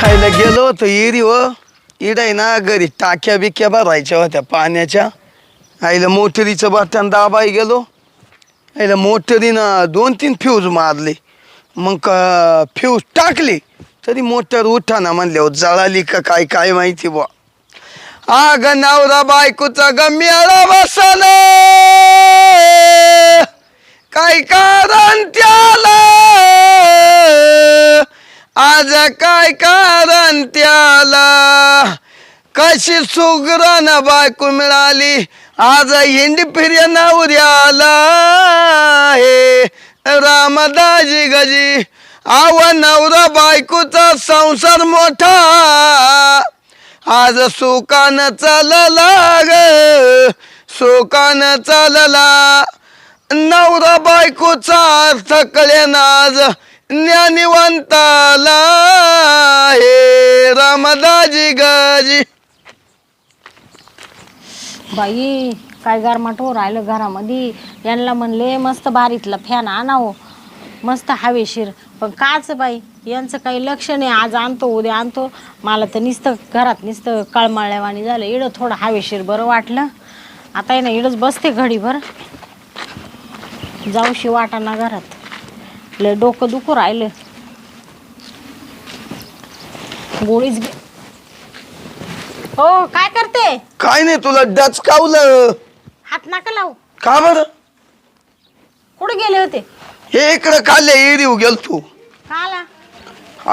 खायला गेलो होतो इरी व. इड आहे ना घरी टाक्या बिक्या भरायच्या होत्या पाण्याच्या. आईला मोटरीचं बटन दाबाय गेलो. आईला मोटरीनं दोन तीन फ्यूज मारले. मग फ्यूज टाकली. तरी मोटर उठाना म्हणल्यावर जळाली का काय काय माहिती बुवा. आग नवरा बायकोचा गम्याळा बसला काय कारण त्याला? आज काय कारण त्याला? कशी सुगरण बायको मिळाली? आज हिंड फिर्या नवऱ्याला. हे रामदाजी गजी आव नवरा बायकोचा संसार मोठा. आज सुकान चालला ग सुकान चालला. नवरा बायकोचा अर्थ कळेनाज. ज्ञानिवंताला हे रामदाजी गजी. बाई काय गारमाट हो राहिलं घरामध्ये? यांना म्हणले मस्त बारीतला फॅन आणावं. मस्त हवेशीर. पण काच बाई यांचं काही लक्ष नाही. आज आणतो उद्या आणतो. मला तर नुसतं घरात नुसतं कळमळल्यावाणी झालं. इडं थोडं हवेशीर बरं वाटलं. आता आहे ना इडंच बसते घडीभर. जाऊशी वाटाना घरात. लय डोकं दुखू राहिलं. गोळीच घे. हो काय करते? काय नाही तुला डचकावलं हात नका लावू. का बरं? कुठे गेले होते? हे इकडं खाल्ले एरिव गेलतो का आला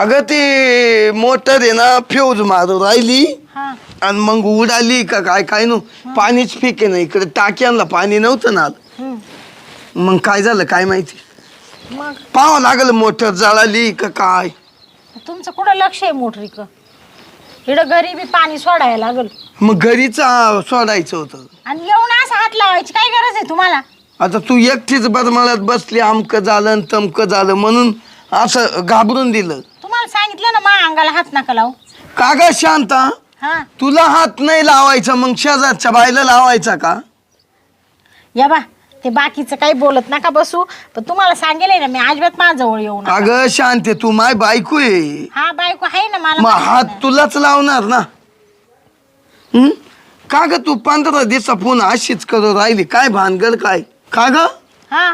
अगं ती मोटर आहे ना फ्यूज मारू राहिली. हा. आणि मग उडाली का काय काय नो? पाणीच पिके ना इकडे टाक्यांना पाणी नव्हतं ना. मग काय झालं काय माहिती? मग? पाहावं लागलं मोटर जळाली का काय? तुमचं कुठं लक्ष आहे मोटरीक? इकडं घरी बी पाणी सोडायला लागल. मग घरीच सोडायचं होतं. आणि येऊन असं हात लावायची काय गरज आहे तुम्हाला? आता तू एकटीच बदमाळत बसली आमकं झालं आणि तमकं झालं म्हणून असं घाबरून दिलं. तुम्हाला सांगितलं ना मा अंगाला हात नका लावू. का ग शांता? हा. तुला हात नाही लावायचा मग शेजारच्या बायला लावायचा का? या बा ते बाकीचं काही बोलत नका बसू. पण तुम्हाला सांगेल ना मी अजिबात माझ्याजवळ येऊ नका. अगं शांते तू माय बायको आहे. हा बायको आहे ना मला मग हात. तुलाच लावणार ना. हं? का ग तू पंधरा दिवसा फोन अशीच करू राहिली? काय भानगड काय? का ग? हा.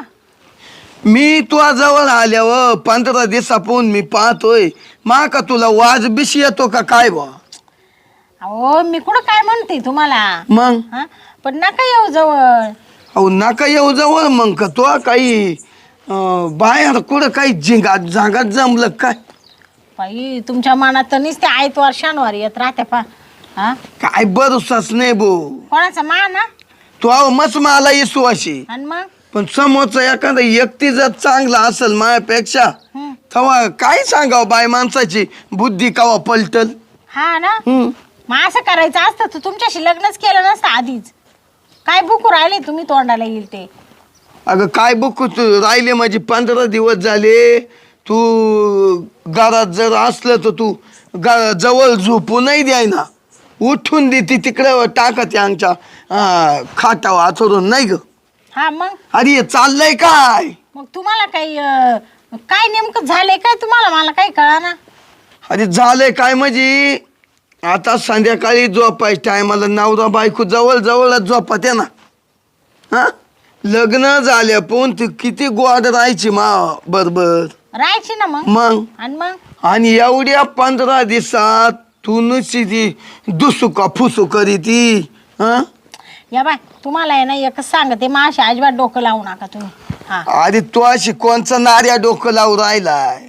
मी तुझ्या जवळ आल्यावर पंधरा दिवसा फोन मी पाहतोय. मा का तुला वाज बिश येतो का काय बा? अहो मी कुठं काय म्हणते तुम्हाला? मग? हा? पण नका येऊ जवळ. अहो नका येऊ जवळ मग का तो काही अं, बाहेर कुठं काही झिंगात झागात जमलं काय? बाई तुमच्या मनात तर नुसते आयतवार शनिवार येत राहते पा हा? काय भरोसाच नाही भो. कोणाचा मान हा? तू अहो मस्त मला येसू अशी. आणि मग? पण समोरचा एखादा व्यक्ती जर चांगला असेल माझ्यापेक्षा हं. तेव्हा काय सांगावं बाय माणसाची? बुद्धी कवा पलटल? हा ना? हं. मग असं करायचं असतं तर तुमच्याशी लग्नच केलं नसतं आधीच. काय बुकू राहिले तुम्ही तोंडाला येईल ते? अगं काय बघू तू राहिले माझे पंधरा दिवस झाले. तू घरात जर असलं तर तू ग- जवळ झोपू नाही द्याय ना उठून देते तिकडे टाकत आमच्या अं, खाटावर आथरून नाही ग? हा मग? अरे हे चाललंय काय? मग तुम्हाला काही अं, काय नेमकं झालंय काय तुम्हाला? मला काही कळा ना अरे झालंय काय म्हणजे आता संध्याकाळी झोपायच्या टायमाला नवरा बायको जवळ जवळच झोपत ना. हा? लग्न झाल्या पण ती किती गोड राहायची मा बरोबर. राहायची ना मग? मग? आणि मग? आणि एवढ्या पंधरा दिवसात तू नुसती ती दुसुका फुसू करी ती. हा? या बाय तुम्हाला आहे ना एकच सांगते माशी अजिबात डोकं लावू नका तुम्ही. हा. अरे तू अशी कोणचा नार्या डोकं लावून राहिलाय?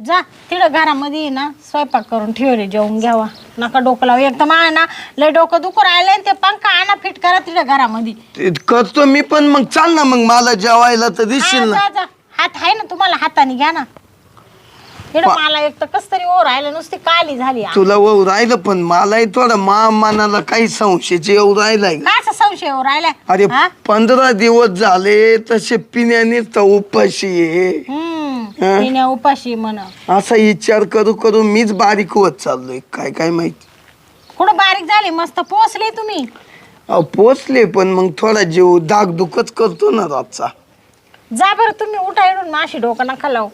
जा तिकडं घरामध्ये ये ना स्वयंपाक करून ठेवले जेवून घ्यावा. नका डोकं लावू. एकदम आहे ना लय डोकं दुखू राहिलं आणि ते पंखा आणा फिट करा तिकडं घरामध्ये. ते करतो मी पण मग चाल ना मग मला जेवायला तर हा, दिसशील ना. जा, जा. हात आहे ना तुम्हाला हाताने घ्या ना. मला एक तर कस तरी ओ राहिलं नुसती काली झाली तुला येऊ राहिलं पण मलाही थोडं मा मनाला काही संशयाचे येऊ राहिलाय. काय असं संशय हो राहिलाय? अरे हा? पंधरा दिवस झाले तसे पिण्याने तर उपाशी आहे. हम्म हा? पिण्या उपाशी म्हण. असा विचार करू करू मीच बारीक होत चाललोय. काय काय माहिती? कुठं बारीक झाली? मस्त पोचले तुम्ही. अहो पोचले पण मग थोडा जीव दाग दुखच करतो ना रातचा. जा बरं तुम्ही उठा येऊन माशी डोकं नका लावू.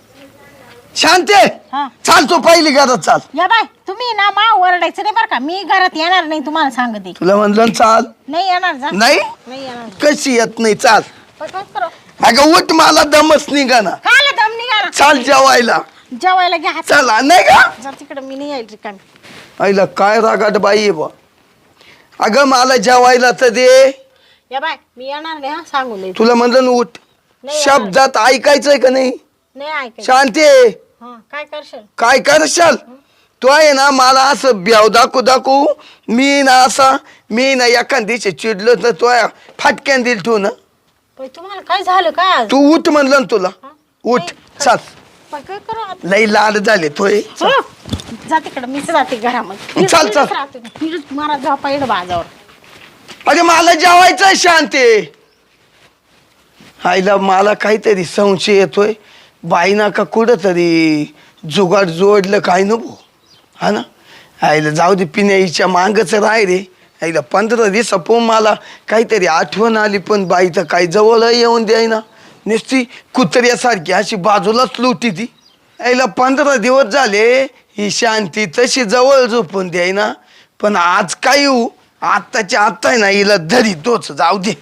शांते! हा. चाल तू पहिली घरात चाल. या बाय तुम्ही ना मा ओरडायचं नाही बरं का? मी घरात येणार नाही तुम्हाला सांगते. तुला म्हणलं ना चाल. नाही येणार जा. नाही? नाही येणार. कशी येत नाही चाल. पटपट करो? अगं उठ मला दमच निघा ना. खायला दम निघाला चाल जेवायला. जेवायला घ्या हात चला नाही का? जा तिकडे मी नाही रिकामी. आईला काय रागाट बाई आहे बा अगं मला जेवायला तर दे. या बाय मी येणार नाही हा सांगून तुला म्हणलं ना उठ. नाही शब्दात ऐकायचंय का नाही? नाही शांती! हा काय करशील? काय करशाल? तू आहे ना मला असं ब्याव दाखवू दाखवू. मी ना असा मी ना एखाद दिवशी चिडलो तर तो फाटक्यान दिल तू ना. पण तुम्हाला काय झालं काय आज? तू उठ म्हणलं ना तुला? उठ चाल. पण काय करू आता? लई लाड झाले तोय. हो. जा तिकडे मीच राहते घरामध्ये. चाल, मीच चाल. राहते. मीच मला झोपा येणं बाजावर. अरे मला जेवायचं शांती. आईला मला काहीतरी संशय येतोय. बाई का कुठं तरी जुगाड जोडलं काय नको? हा ना? आईला जाऊ दे पिण्याईच्या मागच राय रे. आईला पंधरा दिवस पण मला काहीतरी आठवण आली पण बाई तर काही जवळ येऊन द्यायना नुसती कुत्र्यासारखी अशी बाजूलाच लुटी ती. आईला पंधरा दिवस झाले ही शांती तशी जवळ झोपून द्यायना पण आज काय येऊ आत्ताच्या आत्ता आहे ना हिला धरी तोच जाऊ दे.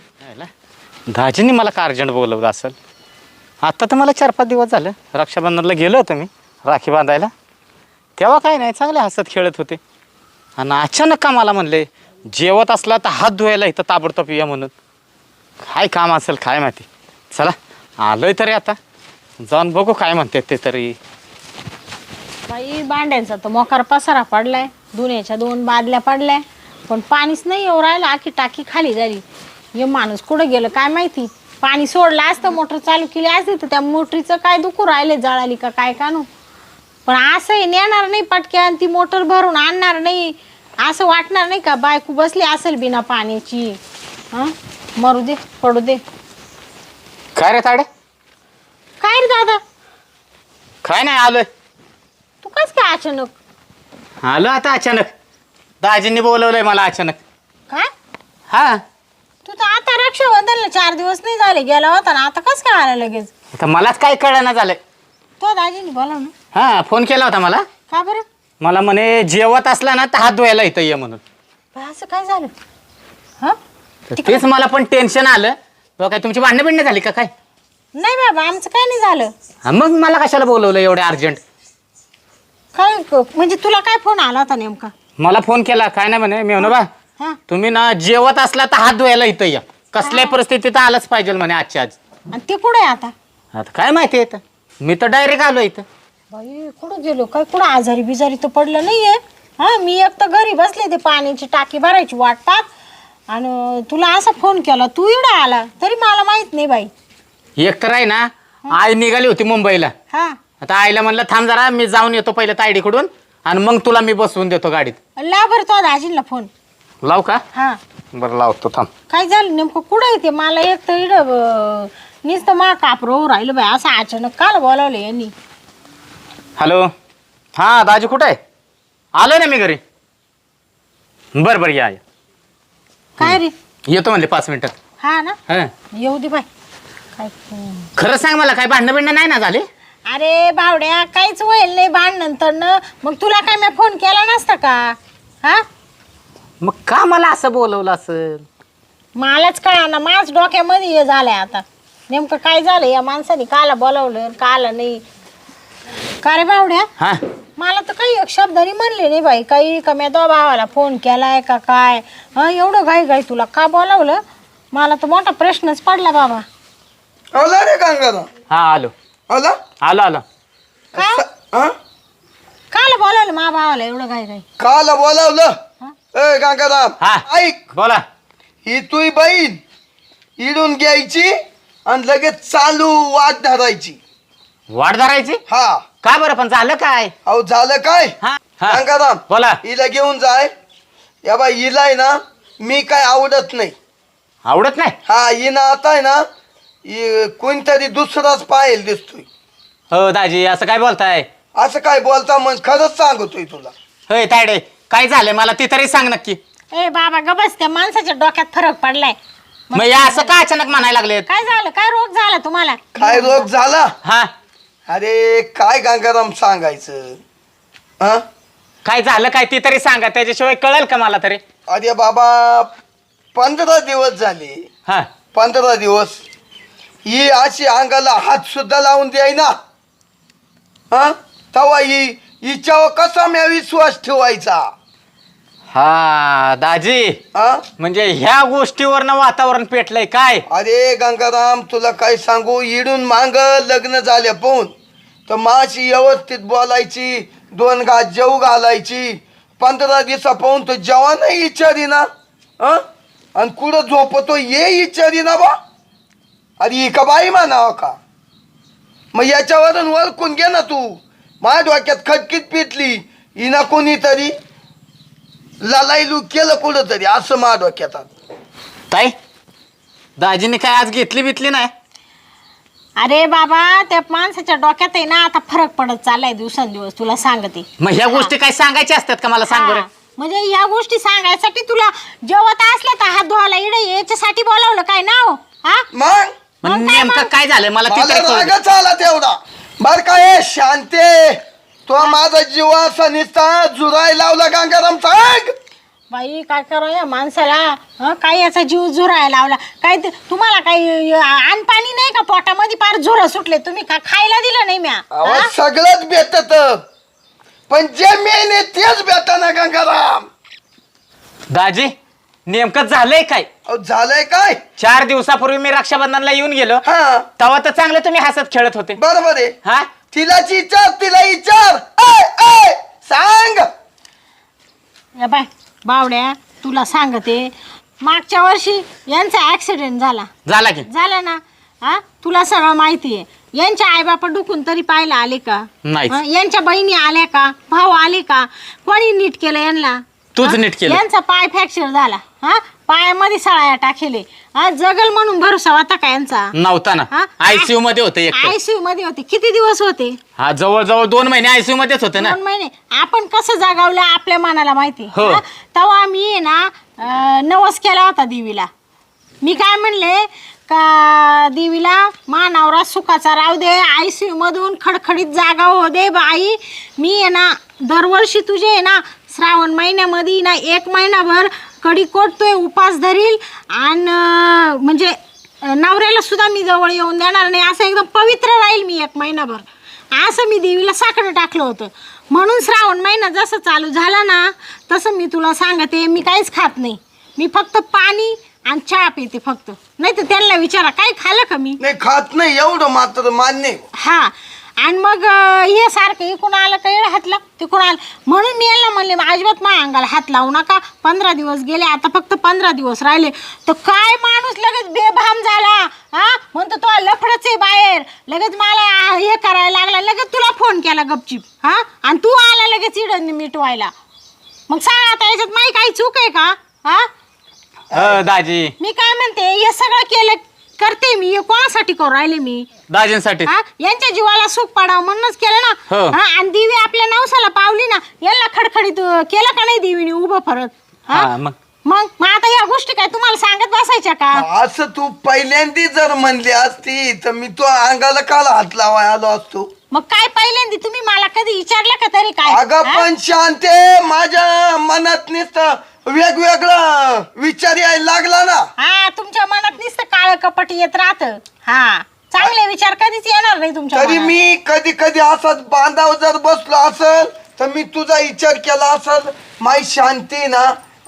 दाजींनी मला का अर्जंट बोलवलं असेल? आत्ता तर मला चार पाच दिवस झालं. रक्षाबंधनला गेलो होतो मी राखी बांधायला. तेव्हा काय नाही चांगले हसत खेळत होते. आणि अचानक का मला म्हणले जेवत असला तर हात धुवायला इथं ताबडतोब या म्हणून. काय काम असेल काय माहिती. चला आलोय तरी आता. जाऊन बघू काय म्हणते ते तरी. बाई भांड्यांचा तर मोकार पसारा पडलाय. धुण्याच्या दोन बादल्या पडल्या. पण पाणीच नाही येऊ राहिलं आखी टाकी खाली झाली. हे माणूस कुठं गेलं काय माहिती? पाणी सोडलं असतं मोटर चालू केली असती तर त्या मोटरीचं काय दुखू राहिले जळाली का काय कानू? पण असंही नेणार नाही पटक्यान ती मोटर भरून आणणार नाही. असं वाटणार नाही का बायको बसली असेल बिना पाण्याची? हां? मरू दे पडू दे. काय रे ताडे? काय रे दादा? काय नाही आलोय. तू कस काय अचानक? आलो आता अचानक. दाजींनी बोलवलंय मला अचानक. काय? हा. तू तर आता रक्षाबंधनला चार दिवस नाही झाले गेला होता ना आता कस काय आला लगेच? आता मलाच काय कळना झालंय. तो दाजीने बोला ना? हा फोन केला होता मला. का बरं? मला म्हणे जेवत असला ना तर हात धुवायला इथं ये म्हणून. बा, असं काय झालं? हा? तर तेच मला पण टेन्शन आलं. तो काय तुमची भांडणं बिंडणं झाली का काय? नाही बाबा आमचं काय नाही झालं. हा मग मला कशाला बोलवलं एवढे अर्जंट? काय क- म्हणजे तुला काय फोन आला होता नेमका? मला फोन केला काय नाही म्हणे मी म्हणू बा हा? तुम्ही ना जेवत असला तर हात धुवायला इथं या. कसल्याही परिस्थितीत आलंच पाहिजे म्हणे आजच्या आज. आणि ते कुठे आता? आता काय माहिती येतं मी तर डायरेक्ट आलो इथं. बाई कुठं गेलो? काय कुठं आजारी बिजारी तर पडलं नाहीये. हा मी एक तर घरी बसले ते पाण्याची टाकी भरायची वाटतात. आणि तुला असा फोन केला तू इकडं आला तरी मला माहीत नाही बाई. एक तर आहे ना आई निघाली होती मुंबईला. हा. आता आईला म्हणलं थांब जरा मी जाऊन येतो पहिलं तायडीकडून आणि मग तुला मी बसवून देतो गाडीत. ला बरं तो दाजीला फोन लाव का? हा. बरं लावतो थांब. काय झालं नेमकं? कुठं येते मला एक तर इड नुसतं मा कापरो राहिलं बाई. असं अचानक काल बोलावलं यांनी. हॅलो? हां दाजी कुठं आहे? आलोय ना मी घरी. बरं बरं या या. काय रे? येतो म्हणले पाच मिनिटात हा ना? हां. येऊ दे बाई. काय खरं सांग मला काय भांडणं बिंडणं नाही ना झाले? अरे बावड्या काहीच होईल नाही भांड नंतर न मग तुला काय मी फोन केला नसता का? हा? मग का मला असं बोलवलं असेल? मलाच कळा ना माझ डोक्यामध्ये हे झालंय आता. नेमकं काय झालं? या माणसाने काला बोलावलं काला नाही. का रे बावड्या? हां. मला तर काही एक शब्दाने म्हणले नाही बाई. काही का मी तो भावाला फोन केलाय का काय? हं एवढं घाई घाई तुला का बोलावलं? मला तर मोठा प्रश्नच पडला बाबा. आला रे गंगारा हां आलो. आला? आलो आलो. काय काला बोलावलं मा भावाला एवढं घाई घाई. काल बोलावलं? हा? ए गंगाराम हा. ऐक. बोला. ही तुई बहीण इडून घ्यायची आणि लगेच चालू वाट धरायची. वाट धरायची? हा. का बरं? पण झालं काय? अहो झालं काय? हा. हा. गंगाराम बोला. हिला घेऊन जाय. या बाई हिला आहे ना मी काय आवडत नाही. आवडत नाही? हा हिनं आता आहे ना हि कोणतरी दुसराच पाहिल दिसतोय. हो दाजी असं काय बोलताय? असं काय बोलता मग खरंच सांगतोय तुला. होय तायडे. काय झालंय मला ती तरी सांग नक्की. ए बाबा ग बस त्या माणसाच्या डोक्यात फरक पडलाय. मग या असं का अचानक म्हणायला लागलेत? काय झालं? काय रोग झाला तुम्हाला? काय रोग झाला? हा. अरे काय गंगाराम सांगायचं? हा? काय झालं काय ती तरी सांगा त्याच्याशिवाय कळेल का मला तरी? अरे बाबा पंधरा दिवस झाले. हा. पंधरा दिवस. ही अशी अंगाला हात सुद्धा लावून द्याय ना हा? तवा ही हिच्यावर कसा म्या विश्वास ठेवायचा? हा दाजी. हा म्हणजे ह्या गोष्टीवरनं वातावरण पेटलंय काय? अरे गंगाराम तुला काय सांगू? इडून मांग लग्न झाल्या पाहून तर माशी व्यवस्थित बोलायची दोन घास जेव घालायची. पंधरा दिवसा पाहून तो जेव्हा नाही विचारी ना आणि कुठं झोपतो ये विचारी ना बा. अरे ही का बाई म्हणावं का? मग याच्यावरून वळकून घे ना तू. माझ्या डोक्यात खटकीत पिटली. हिना कोणीतरी. ललाईलू केलं कुठं तरी असं माझ्या डोक्यात आलं. ताई दाजीने काय आज घेतली बितली नाही अरे बाबा त्या माणसाच्या डोक्यात आहे ना आता फरक पडत चाललाय दिवसेंदिवस तुला सांगते मग ह्या गोष्टी काय सांगायच्या असतात का मला सांग बरं हा. म्हणजे या गोष्टी सांगायसाठी तुला जेवत असलं तर हात धुवायला इडे याच्यासाठी बोलावलं काय ना हो? हा मग काय नेमकं मग? काय झालं मला ते मला तरी कळू दे. रागच आला तेवढा बर का हे शांते तो माझा जीव असा निसता जुराय लावला गंगाराम सांग बाई काय करा या माणसाला? हं, काय याचा जीव झुरायला लावला? काय ते- तुम्हाला काही अन्न पाणी नाही का? पोटामध्ये फार झुरं सुटले. तुम्ही का खायला दिलं नाही म्या. अहो हा? सगळंच भेटत. पण जे मेन आहे तेच भेट ना गंगाराम. दाजी नेमकं झालंय काय? अहो झालंय काय? चार दिवसापूर्वी मी रक्षाबंधनला येऊन गेलो. हा. तेव्हा तर चांगले तुम्ही हसत खेळत होते. बरोबर आहे. हा? तिलाच विचार तिला विचार ऐ, ऐ, सांग. या बाय बावड्या तुला सांगते मागच्या वर्षी यांचा ऍक्सिडेंट झाला. झाला की? झाला ना? हा? तुला सगळं माहिती आहे. यांच्या आईबापा डुकून तरी पाहायला आले का. हं? यांच्या बहिणी आल्या का? भाऊ आले का? कोणी नीट केलं यांना? तूच हं? नीट केलं. यांचा पाय फ्रॅक्चर झाला. हा? पायामध्ये सळाया टाकेले. हा जगल म्हणून भरोसा होता का यांचा? नव्हता ना. हा? आयसीयू मध्ये होते एक. आयसीयू मध्ये होते. किती दिवस होते? हा जवळजवळ दोन महिने आयसीयू मध्येच होते ना. दोन महिने. आपण कसं जागावलं आपल्या मनाला माहिती? हो. हा? तेव्हा मी आहे ना अं, नवस केला होता देवीला. मी काय म्हणले का देवीला मानावरा सुखाचा राहू दे आय सी मधून खडखडीत जागा हो दे बाई. मी आहे ना दरवर्षी तुझे आहे ना श्रावण महिन्यामध्ये ना एक महिनाभर कडी कोटतोय उपास धरील आणि म्हणजे नवऱ्याला सुद्धा मी जवळ येऊन देणार नाही. असं एकदम पवित्र राहील मी एक महिनाभर. असं मी देवीला साखर टाकलं होतं. म्हणून श्रावण महिना जसं चालू झाला ना तसं मी तुला सांगते मी काहीच खात नाही. मी फक्त पाणी आणि चहा पिते फक्त. नाही तर त्यांना विचारा काय खाल्लं का मी? नाही खात नाही एवढं मात्र मान्य. हा आणि मग अं, हे सारखं इकडून आलं का येडं हात लाव तिकडून आलं. म्हणून मी यांना म्हणले "मग अजिबात मा अंगाला हात लावू नका. पंधरा दिवस गेले आता फक्त पंधरा दिवस राहिले. तर काय माणूस लगेच बेभाम झाला हा? म्हणतो तो लफडच आहे बाहेर. लगेच मला आ, हे करायला लागला. लगेच तुला फोन केला गपचीप हा? आणि तू आला लगेच इडं मिटवायला. मग सांग आता याच्यात माझी काही चूक आहे का? हा? अ, दाजी. मी काय म्हणते हे सगळं केलं करते मी. हे कोणासाठी करू राहिले मी? दाजींसाठी. हा? यांच्या जीवाला सुख पडावं म्हणूनच केलं ना. हो. हा? आणि दिवी आपल्या नवसाला पावली ना यांना खडखडीत अं, केलं का नाही देवीने उभं परत? हा? हा मग? मग? मग आता या गोष्टी काय तुम्हाला सांगत बसायच्या का? असं तू पहिल्यांदी जर म्हणली असती तर मी तो अंगाला काल हात लावाय आलो असतो. मग काय पहिल्यांदा? तुम्ही मला कधी विचारलं का तरी काय? अगं हा? पण शांते माझ्या मनात नुसतं वेगवेगळं विचार यायला लागला ना. हा तुमच्या मनात नुसतं काळ कपट येत राहत. हा चांगले विचार कधीच येणार नाही तुमच्या तरी मनात. मी कधी कधी असंच बांधाव जर बसलो असल तर मी तुझा विचार केला असल माई शांती ना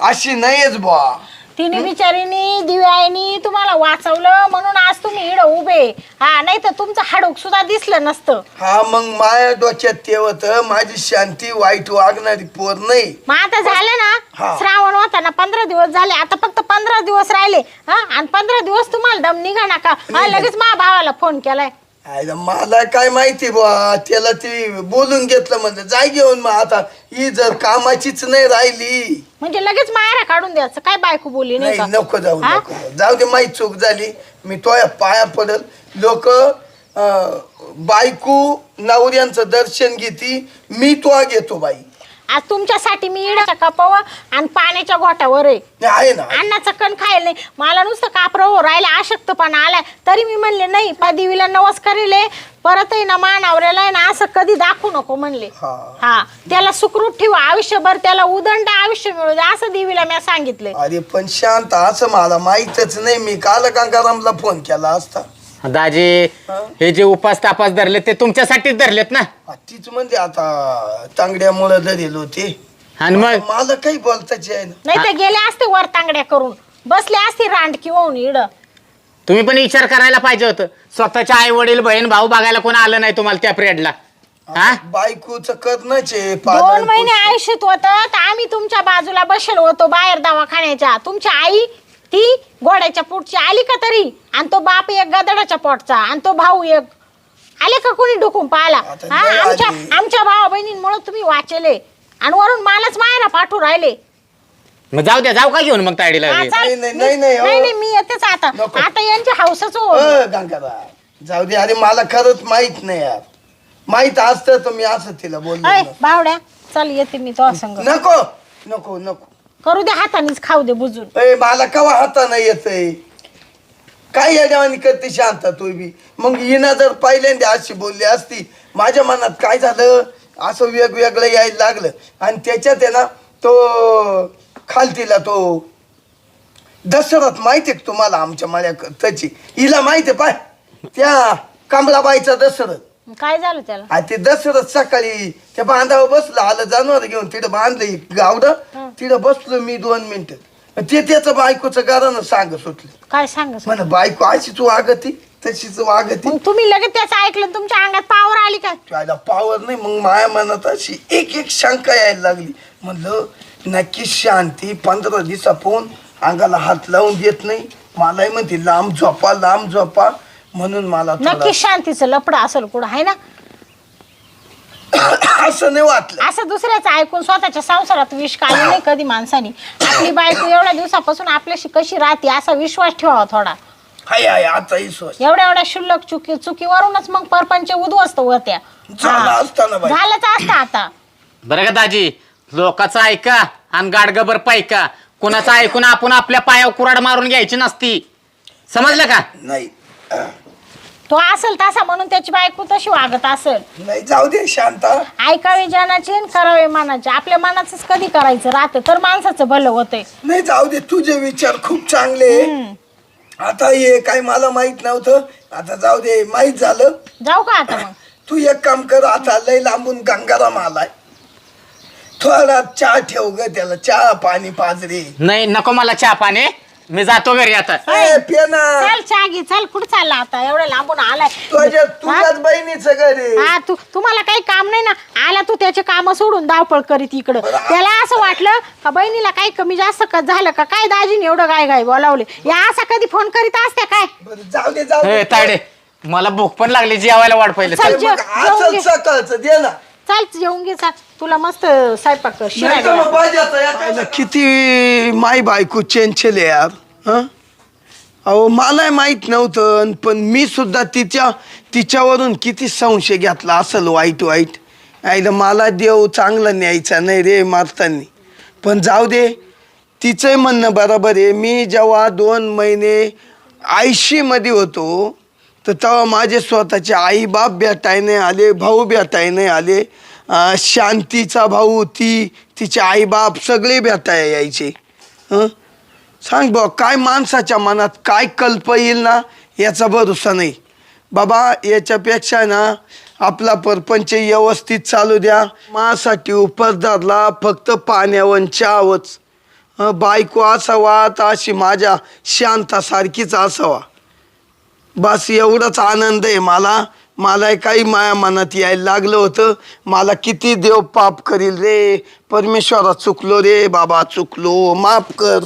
अशी नाहीच बुवा. तिने बिचारीनी दिव्यानी तुम्हाला वाचवलं म्हणून आज तुम्ही इड उभे. हा नाही तर तुमचं हाडूक सुद्धा दिसलं नसतं. हा मग माझ्या डोक्यात ते होतं माझी शांती वाईट वागणारी पोर नाही. मग आता झालं ना हा. श्रावण होता ना पंधरा दिवस झाले आता फक्त पंधरा दिवस राहिले. हा आणि पंधरा दिवस तुम्हाला दम निघा नका. हा लगेच मा भावाला फोन केलाय. आयला मला काय माहिती बुवा त्याला ती बोलून घेतलं म्हणजे जाय घेऊन मग आता. ही जर कामाचीच नाही राहिली म्हणजे लगेच मारा काढून द्यायचं. काय बायको बोलली नाही नाही का? नको जाऊ हा? नको. जाऊ. दे माही चूक झाली. मी तोया पाया पडल. लोक बायको नवऱ्यांचं दर्शन घेती. मी तो घेतो बाई. आज तुमच्यासाठी मी इड्याच्या कपावर आणि पाण्याच्या आहे. आहे ना. अन्नाचं कण खायला नाही. मला नुसतं कापरं राहिलं आशक्तपणा आलाय. तरी मी म्हणले नाही पा देवीला नवस करेले. परत आहे ना मानावऱ्याला आहे ना असं कधी दाखवू नको म्हणले. हा. हा. त्याला सुखरूप ठेवा आयुष्यभर त्याला उदंड आयुष्य मिळू दे असं देवीला मी सांगितलंय. अरे पण शांत असं मला माहीतच नाही. मी काल गंगारामला फोन केला असता. दाजी हे जे उपास तापास धरले ते तुमच्यासाठीच धरलेत ना? तीच म्हणजे आता तांगड्यामुळे धरेल होते. आणि मग? मला काही बोलताच आहे ना नाही तर गेले असते वर तांगड्या करून. बसले असते रांडकी होऊन इड. तुम्ही पण विचार करायला पाहिजे होतं. स्वतःच्या आई वडील बहीण भाऊ बघायला कोण आलं नाही तुम्हाला त्या पिरियडला हा? बायकोच करणच आहे दोन पालन महिने. आयुष्यात होत तर आम्ही तुमच्या बाजूला बसेल होतो बाहेर दवाखान्याच्या. तुमची आई ती घोड्याच्या पोटची आली का तरी? आणि तो बाप एक गदडाच्या पोटचा आणि तो भाऊ एक आले का कोणी डुकून पाहिला आता हा? नाही आमच्या आली. आमच्या भावा बहिणींमुळे तुम्ही वाचले. आणि वरून मलाच मायरा पाठवू राहिले. मग जाऊ द्या जाऊ का घेऊन मग हा, चाल. नाही, नाही, नाही, नाही, हो. नाही नाही, मी येतेच आता. नको. आता यांची हाऊसच हो अ, गंगाराम जाऊ दे अरे मला खरंच माहीत नाही यार. माहीत असतं तर मी असं तिला बोललो अय नसतं. बावड्या चल येते मी तो संग. नको नको नको. करू दे हातानेच खाऊ दे बुजून. ए मला कवा हाताने येतंय? काय या देवानी करते शांत तू बी? मग हिना जर पहिल्यांदा अशी बोलली असती माझ्या मनात काय झालं? असं वेगवेगळं यायला लागलं. आणि त्याच्यात आहे ना तो खालतीला तो दशरथ माहिती आहे का तुम्हाला आमच्या माळ्या त्याची. हिला माहिती आहे पाय. त्या कमलाबाईचा दशरथ. काय झालं त्याला? आणि ते दशरथ सकाळी त्या बांधावर बसलं आलं जनावर घेऊन तिथं बांधलं गावडं. तिथं बसलो मी दोन मिनिटं. ते त्याचं बायकोचं गाणं सांग सुटलं. काय सांग म्हण बायको अशीच वागती तशीच वागती. तुम्ही लगेच त्याचं ऐकलं तुमच्या अंगात पावर आली काय त्याला पावर नाही मग माया मनात अशी एक एक शंका यायला लागली. म्हणलं नक्की शांती पंधरा दिवसापून अंगाला हात लावून देत नाही. मलाही म्हणते लांब झोपा लांब झोपा. म्हणून मला थोडा- नक्की शांतीचं लपड असेल कुठं आहे ना? असं नाही वाटलं. असं दुसऱ्याचं ऐकून स्वतःच्या संसारात विष काढलं नाही कधी माणसाने. आपली बायको एवढ्या दिवसापासून आपल्याशी कशी राहते असा विश्वास ठेवावा थोडा. हाय हाय आता विश्वास एवढ्या एवढ्या शुल्लक चुकी चुकीवरूनच मग परपंच उद्ध्वस्त होत्या. झालं हा. असताना बाई. झालंच असतं आता. बरं का दाजी लोकांचं ऐका आणि गाडगबर पायका कुणाचं ऐकून आपण आपल्या पायावर कुराड मारून घ्यायची नसती. समजलं का? नाही. तो असेल तसा म्हणून त्याची बायको तशी वागत असेल. नाही जाऊ दे शांता. ऐकावे जनाचे आणि करावे मनाचे. आपल्या मनाचंच कधी करायचं राहतं तर माणसाचं भलं होतंय. नाही जाऊ दे तुझे विचार खूप चांगले. आता हे काय मला माहीत नव्हतं. आता जाऊ दे माहीत झालं. जाऊ का आता मग? तू एक काम कर आता लय लांबून गंगाराम आलाय. थोडा चहा ठेव ग त्याला. चहा पाणी पाजरे. नाही नको मला चहा पाणी. मी जातो घरी आता. ए, पेना. चल घे चल कुठं चालला आता? एवढ्या लांबून आलाय. तुझ्या तुझ्याच बहिणीचं घर हा तू तुम्हाला काही काम नाही ना? आला तू त्याचे काम सोडून धावपळ करीत इकडं. त्याला असं वाटलं का बहिणीला काही कमी जास्त का झालं का? काय दाजीने एवढं गाय गाय बोलावले? या असा कधी फोन करीत असते काय? बरं, जाऊ दे जाऊ हे दे तायडे मला भूक पण लागली जेवायला वाट चल. मग घे. सकाळचं दे ना. चाल जेवून घे चाल. तुला मस्त स्वयंपाक नाही तर. मग किती माई बायको चेंचल आहे यार हं? अहो मला माहीत नव्हतं अन पण मी सुद्धा तिच्या तिच्यावरून किती संशय घेतला असेल वाईट वाईट. आईला मला देव चांगला न्यायचा नाही रे मारतानी पण जाऊ दे तिचंही म्हणणं बरोबर आहे. मी जेव्हा दोन महिने आयशीमध्ये होतो तर तेव्हा माझे स्वतःचे आई बाप भेटाय नाही आले भाऊ भेटाय नाही आले. शांतीचा भाऊ ती तिचे आई बाप सगळे भेटाय यायचे. हं सांग बा काय माणसाच्या मनात काय कल्प येईल ना याचा भरोसा नाही. बाबा याच्यापेक्षा ना आपला परपंच व्यवस्थित चालू द्या. मासाठी उपरदारला फक्त पाण्यावर चहावच बायको असावा तर अशी माझ्या शांतासारखीच असावा. बस एवढाच आनंद आहे मला. मला काही माया मनात यायला लागलं होतं. मला किती देव पाप करील रे. परमेश्वरा चुकलो रे बाबा चुकलो. माफ कर.